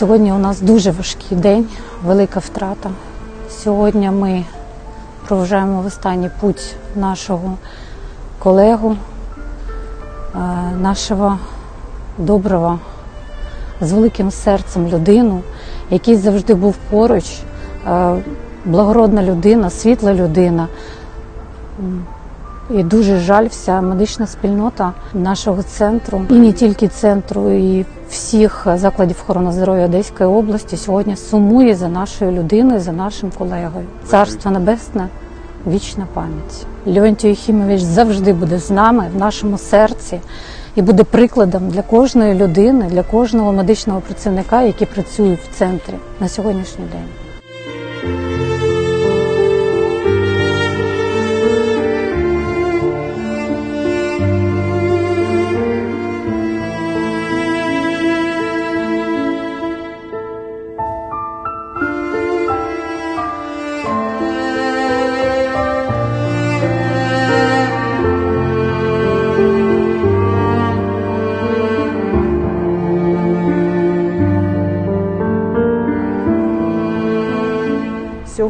Сьогодні у нас дуже важкий день, велика втрата. Сьогодні ми проважаємо останній путь нашого колегу, е, нашого доброго, з великим серцем людину, який завжди був поруч, е, благородна людина, світла людина. І дуже жаль, вся медична спільнота нашого центру, і не тільки центру, і всіх закладів охорони здоров'я Одеської області сьогодні сумує за нашою людиною, за нашим колегою. Царство небесне, вічна пам'ять. Леонтій Єхімович завжди буде з нами в нашому серці і буде прикладом для кожної людини, для кожного медичного працівника, який працює в центрі на сьогоднішній день.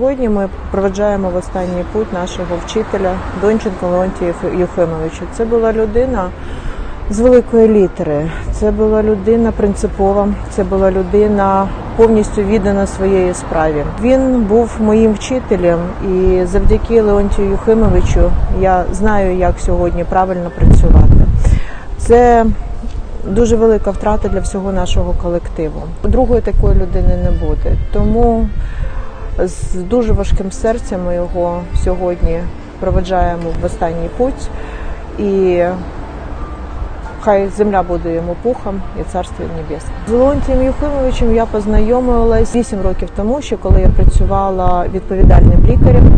Сьогодні ми проведжаємо в останній путь нашого вчителя Донченко Леонтія Єфимовича. Це була людина з великої літери. Це була людина принципова, це була людина повністю віддана своєї справі. Він був моїм вчителем, і завдяки Леонтію Юхимовичу я знаю, як сьогодні правильно працювати. Це дуже велика втрата для всього нашого колективу. Другої такої людини не буде. Тому з дуже важким серцем ми його сьогодні проведжаємо в останній путь. І хай земля буде йому пухом і царство небесне. З Леонтієм Юхимовичем я познайомилась 8 років тому, ще коли я працювала відповідальним лікарем.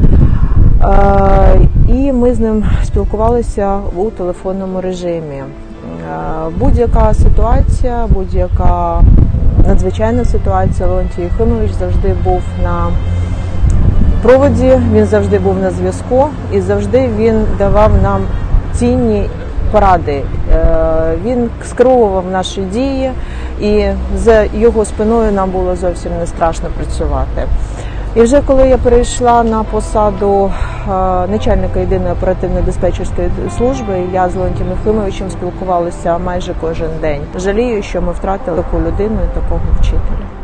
Е, І ми з ним спілкувалися у телефонному режимі. Е, Будь-яка ситуація, будь-яка надзвичайна ситуація, Леонтій Єхимович завжди був на проводі, він завжди був на зв'язку і завжди він давав нам цінні поради. Е, Він скеровував наші дії, і за його спиною нам було зовсім не страшно працювати. І вже коли я перейшла на посаду е, начальника єдиної оперативної диспетчерської служби, я з Леонтієм Єфимовичем спілкувалася майже кожен день. Жалію, що ми втратили таку людину і такого вчителя.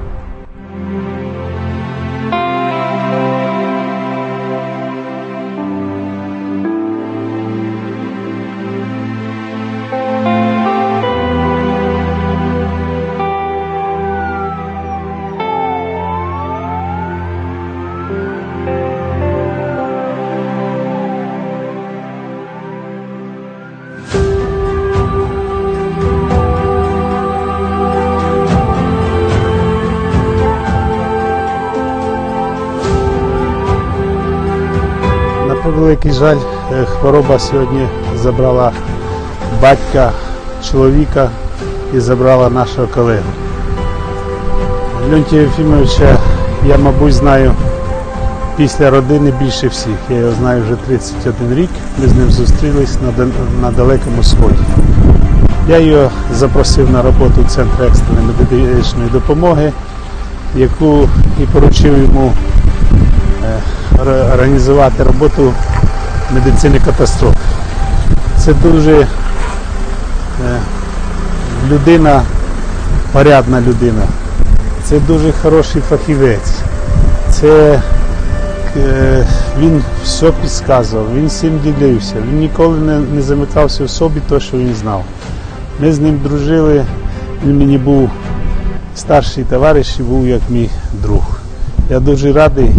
Превеликий жаль, е, хвороба сьогодні забрала батька, чоловіка і забрала нашого колегу. Леонтія Єфімовича я, мабуть, знаю після родини більше всіх. Я його знаю вже 31 рік. Ми з ним зустрілись на, Далекому Сході. Я його запросив на роботу в Центр екстреної медичної допомоги, яку і поручив йому е, організувати роботу медицини катастроф. Це дуже е, людина, порядна людина. Це дуже хороший фахівець. Це е, він все підказував, він всім ділився. Він ніколи не, не замикався в собі те, що він знав. Ми з ним дружили, він мені був старший товариш і був як мій друг. Я дуже радий,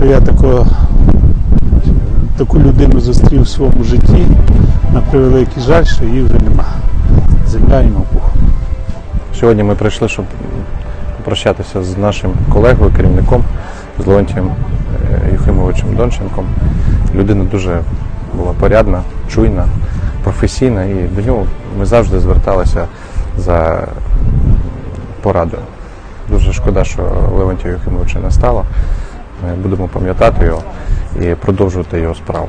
що я такого, таку людину зустрів в своєму житті. На превеликий жаль, що її вже нема. Земля йому пухом. Сьогодні ми прийшли, щоб попрощатися з нашим колегою, керівником, з Леонтієм е, Юхимовичем Донченком. Людина дуже була порядна, чуйна, професійна, і до нього ми завжди зверталися за порадою. Дуже шкода, що Леонтія Юхимовича не стало. Будемо пам'ятати його і продовжувати його справу.